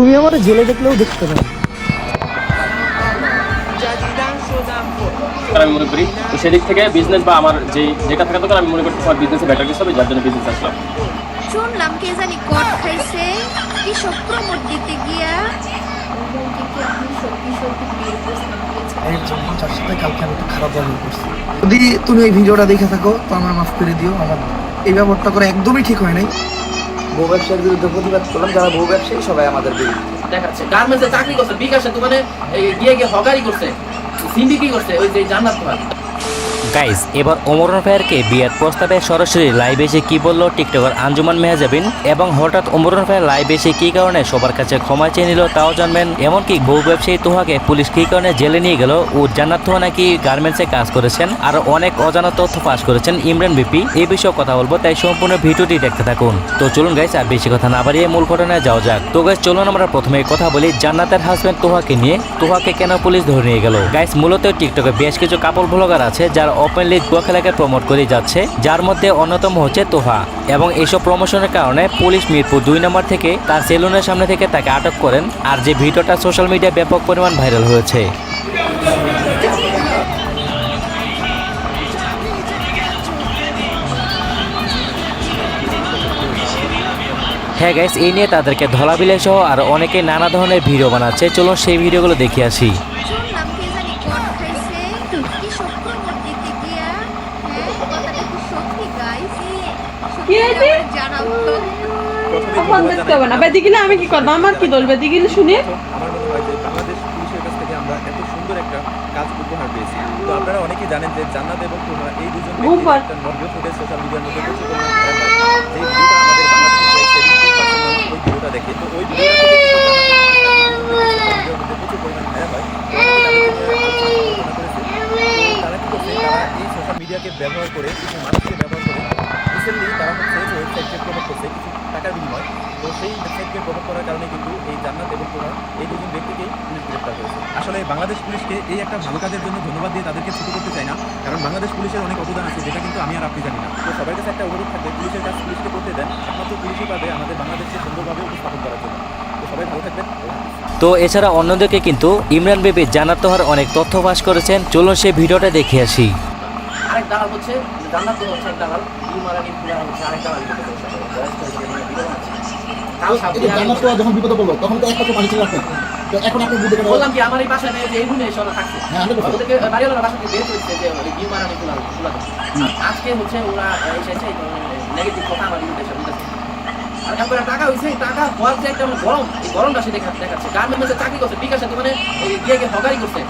তুমি আমার জেলে দেখলেও দেখতে পারো আমি মনে করি তো সেদিক থেকে বিজনেস বা আমার যে যেটা থাকা দরকার আমি মনে করি তোমার বিজনেসে বেটার কিছু হবে যার জন্য বিজনেস আসলাম। শুনলাম কে জানি কট খাইছে। কি সব প্রমোট দিতে গিয়া। যদি তুমি এই ভিডিওটা দেখে থাকো তো আমার মাফ করে দিও আমার এই ব্যবহারটা করে একদমই ঠিক হয় নাই। বউ ব্যবসার বিরুদ্ধে প্রতিবাদ করলাম, যারা ভূ ব্যবসায়ী সবাই আমাদের বিরুদ্ধে। দেখাচ্ছে। গার্মেন্টসে চাকরি করছে, বিকাশে তো এই গিয়ে গিয়ে হকারি করছে সিন্ডিকি করছে, ওই যে জান্নাত তোমার। গাইস এবার ওমর ফায়ারকে বিয়ের প্রস্তাবে সরাসরি লাইভ এসে কি বলল টিকটকার আঞ্জুমান মেহাজাবিন? এবং হঠাৎ ওমর ফায়ার লাইভ এসে কি কারণে সবার কাছে ক্ষমা চেয়ে নিল তাও জানবেন। এমনকি বউ ব্যবসায়ী তোহাকে পুলিশ কি কারণে জেলে নিয়ে গেল? ও জান্নাত তোহা নাকি গার্মেন্টসে কাজ করেছেন? আর অনেক অজানা তথ্য ফাঁস করেছেন ইমরান বিপি। এই বিষয়ে কথা বলব, তাই সম্পূর্ণ ভিডিওটি দেখতে থাকুন। তো চলুন গাইস আর বেশি কথা না বাড়িয়ে মূল ঘটনায় যাওয়া যাক। তো গাইস চলুন আমরা প্রথমে কথা বলি জান্নাতের হাজবেন্ড তোহাকে নিয়ে। তোহাকে কেন পুলিশ ধরে নিয়ে গেল? গাইস মূলত টিকটকে বেশ কিছু কাপল ব্লগার আছে, যারা ওপেনলি জুয়া খেলাকে প্রমোট করে যাচ্ছে, যার মধ্যে অন্যতম হচ্ছে তোহা। এবং এইসব প্রমোশনের কারণে পুলিশ মিরপুর দুই নম্বর থেকে তার সেলুনের সামনে থেকে তাকে আটক করেন, আর যে ভিডিওটা সোশ্যাল মিডিয়ায় ব্যাপক পরিমাণ ভাইরাল হয়েছে। হ্যাঁ গাইস এই নিয়ে তাদেরকে ধলাবিলে সহ আর অনেকে নানা ধরনের ভিডিও বানাচ্ছে। চলুন সেই ভিডিওগুলো দেখে আসি শুনলাম কে জানি কট খাইছে কি সব প্রমোট দিতে গিয়া হ্যাঁ কথাটা কি সত্যি গাইস কি হয়েছে? ফোন দেখতে হবে না? বেদিগিলে আমি কি করব? আমার কি দল? বেদিগিলে শুনে। আমার মনে হয় যে বাংলাদেশ পুলিশের কাছ থেকে আমরা এত সুন্দর একটা কাজ উপহার পেয়েছি। তো আপনারা অনেকেই জানেন যে জান্নাত এবং তুহা এই দুজন। একটা নগ্ন ফুটেজ সোশ্যাল মিডিয়ার মধ্যে প্রচুর যে ভিডিওটা আমাদের বাংলাদেশের ওই ভিডিওটা দেখে তো ওই ভিডিওটা প্রচুর পরিমাণ ভাইরাল হয়। তারা কি করছে তারা এই সোশ্যাল মিডিয়াকে ব্যবহার করে কিছু মানুষকে ওয়েবসাইটকে প্রমোট করছে, কিছু টাকার বিনিময়। তো সেই ওয়েবসাইটকে প্রমোট করার কারণে কিন্তু এই জান্নাত এবং তোমরা এই দুজন ব্যক্তিকেই পুলিশ গ্রেপ্তার করেছে। আসলে বাংলাদেশ পুলিশকে এই একটা ভালো কাজের জন্য ধন্যবাদ দিয়ে তাদেরকে ছোট করতে চাই না, কারণ বাংলাদেশ পুলিশের অনেক অবদান আছে, যেটা কিন্তু আমি আর আপনি জানি না। তো সবার কাছে একটা অনুরোধ থাকবে, পুলিশের কাজ পুলিশকে করতে দেন, একমাত্র পুলিশই পাবে আমাদের বাংলাদেশকে সুন্দরভাবে উপস্থাপন করার জন্য। তো সবাই ভালো থাকবেন তো এছাড়া অন্যদেরকে কিন্তু ইমরান বেবি জান্নাত তোহার অনেক তথ্য ফাঁস করেছেন, চলুন সেই ভিডিওটা দেখে আসি। আরেক দালাল হচ্ছে জান্নাত তো হচ্ছে এক দালাল ইমারানি পুরা হচ্ছে আরেক দালাল কাল সাবধানে জান্নাত তো যখন বিপদে পড়ল তখন তো একটা তো পানি ছিল আপনার। তো এখন আপনি বুঝতে বললাম কি আমার এই বাসায় যে এই রুমে এসে ওরা থাকছে। হ্যাঁ, 100% ওদেরকে বাড়িওয়ালার বাসা থেকে বের করেছে যে ওই বিমারানি খোলা খোলা আজকে হচ্ছে ওরা এসেছে নেগেটিভ কথা আমার বিরুদ্ধে এসে বলতেছে। আর তারপরে টাকা হয়েছে টাকা হওয়ার যে একটা গরম এই গরমটা সে দেখা দেখাচ্ছে। গার্মেন্টসে চাকরি করছে বিকাশে দোকানে গিয়ে গিয়ে হকারি করছে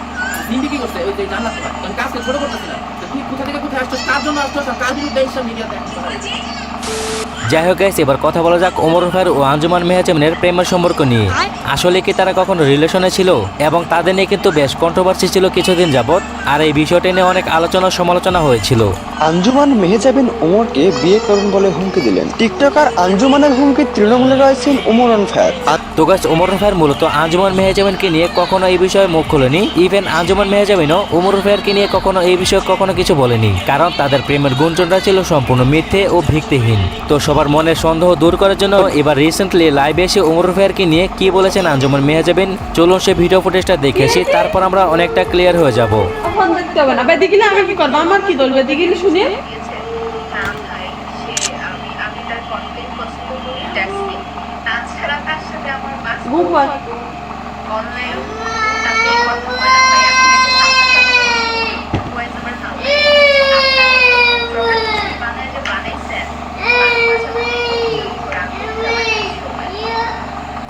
করছে ওই যে জান্নাত তোমার কারণ কাজকে ছোট করতেছে না। তুই কোথা থেকে কোথায় আসছো কার জন্য আসছো আর কার বিরুদ্ধে এইসব মিডিয়াতে? যাই হোক গাইস এবার কথা বলা যাক ওমর ফায়ার ও আঞ্জুমান মেহাজামিনের প্রেমের সম্পর্ক নিয়ে। আসলে কি তারা কখনো রিলেশনে ছিল? এবং তাদের নিয়ে কিন্তু বেশ কন্ট্রোভার্সি ছিল কিছুদিন যাবত আর এই বিষয়টি নিয়ে অনেক আলোচনা সমালোচনা হয়েছিল। আঞ্জুমান মেহেজাবিন ওমরকে বিয়ে করুন বলে হুমকি দিলেন। টিকটকার আঞ্জুমানের হুমকি তৃণমূলে রয়েছেন ওমর ফায়ার তো গাছ ওমর ফায়ার মূলত আঞ্জুমান মেহজামিনকে নিয়ে কখনো এই বিষয়ে মুখ খোলেনি। ইভেন আঞ্জুমান মেহজামিনও ওমর ফায়ারকে নিয়ে কখনো এই বিষয়ে কখনো কিছু বলেনি। কারণ তাদের প্রেমের গুঞ্জনটা ছিল সম্পূর্ণ মিথ্যে ও ভিত্তিহীন। তো সবার মনের সন্দেহ দূর করার জন্য এবার রিসেন্টলি লাইভে এসে ওমর ফায়ারকে নিয়ে কি বলেছেন আঞ্জুমান মেহজাবিন চলুন সে ভিডিও ফুটেজটা দেখে আসি তারপর আমরা অনেকটা ক্লিয়ার হয়ে যাব। ফোন দেখতে হবে না। বেদিগিলে আমি কি করব আমার কি দল? বেদিগিলে শুনে? না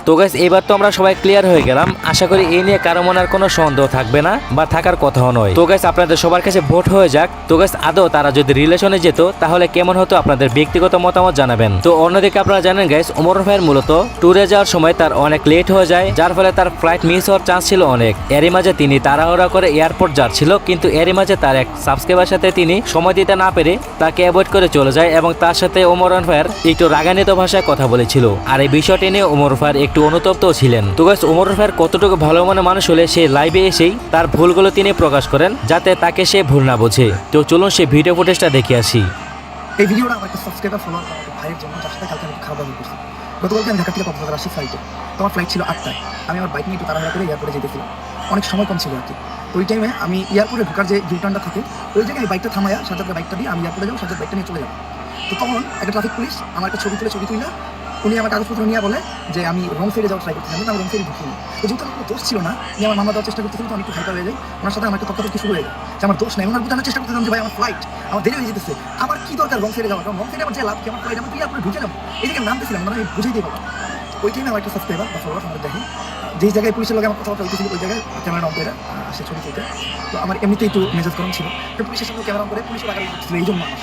তো গাইস এবার তো আমরা সবাই ক্লিয়ার হয়ে গেলাম। আশা করি এই নিয়ে কারও মনে আর কোনো সন্দেহ থাকবে না বা থাকার কথাও নয়। তো গাইস আপনাদের সবার কাছে ভোট হয়ে যাক। তো গাইস আদৌ তারা যদি রিলেশনে যেত, তাহলে কেমন হতো আপনাদের ব্যক্তিগত মতামত জানাবেন। তো অন্যদিকে আপনারা জানেন গাইস ওমর ভাইয়ের মূলত ট্যুরে যাওয়ার সময় তার অনেক লেট হয়ে যায়, যার ফলে তার ফ্লাইট মিস হওয়ার চান্স ছিল অনেক। এরই মাঝে তিনি তাড়াহুড়া করে এয়ারপোর্ট যাচ্ছিল, কিন্তু এরই মাঝে তার এক সাবস্ক্রাইবার সাথে তিনি সময় দিতে না পেরে তাকে অ্যাভয়েড করে চলে যায় এবং তার সাথে ওমর ফায়ার একটু রাগান্বিত ভাষায় কথা বলেছিল। আর এই বিষয়টি নিয়ে ওমর ফায়ার একটু অনুতপ্ত ছিলেন। তো গাইস ওমর ফায়ার কতটুকু ভালো মনে মানুষ হলে সে লাইভে এসেই তার ভুলগুলো তিনি প্রকাশ করেন, যাতে তাকে সে ভুল না বোঝে। তো চলুন সে ভিডিও ফুটেজটা দেখে আসি। এই ভিডিওটা আমার একটা সাবস্ক্রাইবার ফলো ভাইয়ের জন্য যার সাথে কালকে খারাপ ব্যবহার করছি। গতকালকে আমি ঢাকা থেকে কক্সবাজার আসি ফ্লাইটে তোমার ফ্লাইট ছিল আটটায়। আমি আমার বাইক নিয়ে একটু তাড়াহুড়া করে এয়ারপোর্টে যেতেছিলাম। অনেক সময় কম ছিল আর কি। ওই টাইমে আমি এয়ারপোর্টে ঢোকার যে ইউটার্নটা থাকে, ওই জায়গায় বাইকটা থামায়া সাজাতে বাইকটা দিয়ে আমি এয়ারপোর্টে যাব সাজাতে বাইকটা নিয়ে চলে যাব। তো তখন একটা ট্রাফিক পুলিশ আমার একটা ছবি তুলে ছবি তুলে উনি আমার কাগজপত্র নিয়ে বলে যে আমি রং সাইডে যাওয়ার ট্রাই করতেছিলাম আমি রং সাইডে ঢুকিনি। তো যেহেতু আমার দোষ ছিল না আমি আমার মামলা দেওয়ার চেষ্টা করতেছিলাম তো আমি একটু হাইপার হয়ে যাই। ওনার সাথে আমার একটা তর্কাতর্কি শুরু হয়ে যায়। যে আমার দোষ নেই। ওনার বোঝানোর চেষ্টা করতেছিলাম যে, ভাই, আমার ফ্লাইট আমার দেরি হয়ে যেতেছে। আমার কি দরকার রং সাইডে যাওয়ার? রং সাইডে আমার যে লাভ কি? আমার ফ্লাইট আমি তুই ঢুকে যাব এদিকে নামতেছিলাম, ওনারা আমি বুঝেই দিয়ে পারলাম ওই টাইমে আমার একটা সাবস্ক্রাইবার বা ফলোয়ার আমার দেখে যেই জায়গায় পুলিশের লগে আমার কথাবার্তা হইতেছিল ওই জায়গায় ক্যামেরা অন করে সে ছবি তুলতে। তো আমার এমনিতেই একটু মেজাজ গরম ছিল। তো পুলিশের সঙ্গে ক্যামেরা অন করে পুলিশের ছিল এই জন্য আমার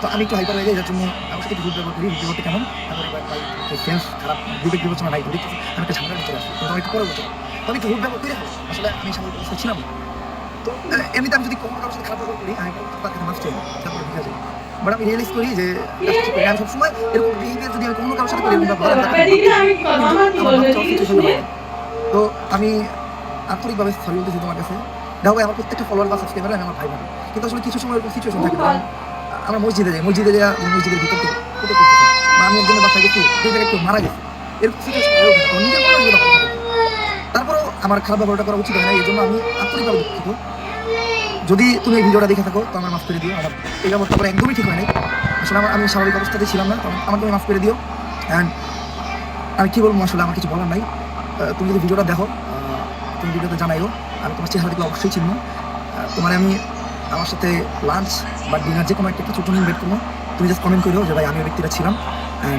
তো আমি একটু হাইপার হয়ে যাই, যার জন্য সাথে করি ভিডিও করতে কেমন? সেন্স খারাপ বিবেক বিবেচনা নাই দেখতেছি আমি একটা ঝামেলা ভিতরে আসি কিন্তু আমি একটু পরে তো আমি একটু ভুল ব্যবহার করে আসলে আমি স্বাভাবিক অবস্থা ছিলাম তো এমনিতে আমি যদি কোনো কারোর সাথে খারাপ ব্যবহার করি আমি তার কাছে মাফ চাই তারপরে ঠিক আছে। বাট আমি রিয়েলাইজ করি যে। আমি সবসময় এরকম বিহেভিয়ার যদি আমি কোনো কারোর সাথে করি situation হয়। তো আমি আন্তরিকভাবে সরি বলতেছি তোমার কাছে। দেখো আমার প্রত্যেকটা ফলোয়ার বা সাবস্ক্রাইবার আমি আমার ভাই বোন কিন্তু আসলে কিছু সময় এরকম সিচুয়েশন থাকে আমরা মসজিদে যাই মসজিদে যাই মসজিদের ভিতর থেকে ফটো বা আমি একজনের বাসায় গেছি জায়গায় কেউ মারা গেছে। এরকম সিচুয়েশন। তারপরেও আমার খারাপ ব্যবহারটা করা উচিত হয় না এই জন্য আমি আন্তরিকভাবে দুঃখিত। যদি তুমি এই ভিডিওটা দেখে থাকো, তো আমার মাফ করে দিও। আমার এই ব্যবহারটা করা একদমই ঠিক হয় নাই। আসলে আমার আমি স্বাভাবিক অবস্থাতে ছিলাম না আমাকে তুমি মাফ করে দিও। অ্যান্ড আমি কী বলব, আসলে আমার কিছু বলার নাই। তুমি যদি ভিডিওটা দেখো তুমি ভিডিওতে জানাইও। আমি তোমার চেহারা দেখলে অবশ্যই চিনব। তোমার আমি আমার সাথে লাঞ্চ বা ডিনার যে কোনো একটা কিছু তুমি ইনভাইট করব তুমি জাস্ট কমেন্ট করো যে, ভাই, আমি ওই ব্যক্তিটা ছিলাম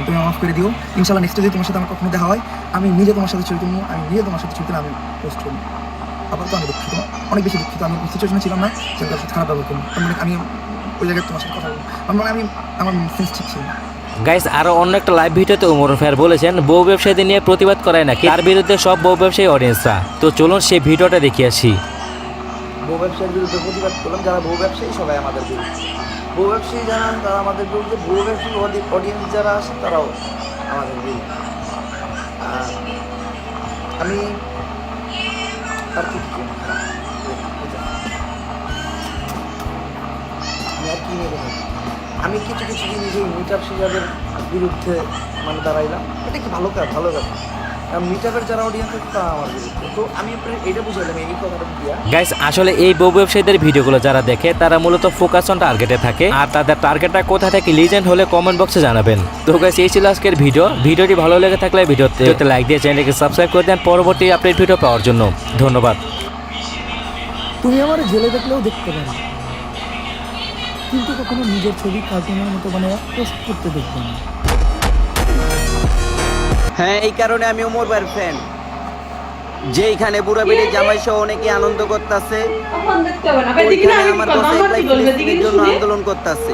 তুমি মাফ করে দিও। ইনশাল্লাহ নেক্সট যদি তোমার সাথে আমার কখনো দেখা হয়, আমি নিজে তোমার সাথে ছবি তুলবো, আমি নিজে তোমার সাথে ছবি তুলে আমি পোস্ট করব। আবার তো আমি দুঃখিত। অনেক বেশি দুঃখিত, আমি সিচুয়েশনে ছিলাম না যে তার সাথে খারাপ ব্যবহার করব মানে আমি ওই জায়গায় তোমার সাথে কথা বলব। মানে আমি, আমার সেন্স ঠিক ছিল না। গাইস আরও অন্য একটা লাইভ ভিডিওতে উমর ফায়ার বলেছেন, বউ ব্যবসায়ীদের নিয়ে প্রতিবাদ করায় নাকি? তার বিরুদ্ধে সব বউ ব্যবসায়ী অডিয়েন্সরা তো চলুন সেই ভিডিওটা দেখে আসি। বউ ব্যবসায়ীর বিরুদ্ধে প্রতিবাদ করলাম, যারা বউ ব্যবসায়ী সবাই আমাদের বিরুদ্ধে। বউ ব্যবসায়ী যারা তারা আমাদের বিরুদ্ধে বউ ব্যবসায়ী অডিয়েন্স যারা আছে, তারাও আমাদের বিরুদ্ধে। আমি আর কি আমি কি আমি কিছু কিছু জিনিস এই মিটার সিজাবের বিরুদ্ধে মানে দাঁড়াইলাম। এটা কি ভালো কাজ? ভালো কাজ। কারণ যারা অডিয়েন্স আছে তারা আমার বিরুদ্ধে। তো আমি আপনার এটা বুঝাইলাম এই কথাটা দিয়া গাইস আসলে এই বউ ব্যবসায়ীদের ভিডিওগুলো যারা দেখে তারা মূলত ফোকাস অন টার্গেটে থাকে। আর তাদের টার্গেটটা কোথা থেকে লিজেন্ড হলে কমেন্ট বক্সে জানাবেন। তো গাইস এই ছিল আজকের ভিডিও ভিডিওটি ভালো লেগে থাকলে ভিডিওতে লাইক দিয়ে চ্যানেলকে সাবস্ক্রাইব করে দেন পরবর্তী আপডেট ভিডিও পাওয়ার জন্য। ধন্যবাদ। তুমি আমার জেলে দেখলেও দেখতে পারো কিন্তু কখনো নিজের ছবি কার্টুনের মতো মানে পোস্ট করতে দেখবে না। হ্যাঁ এই কারণে আমি ওমর ভাইয়ের ফ্যান যেইখানে বুড়া বেড়ে জামাই সহ অনেকে আনন্দ করতেছে। আমার জন্য আন্দোলন করতেছে।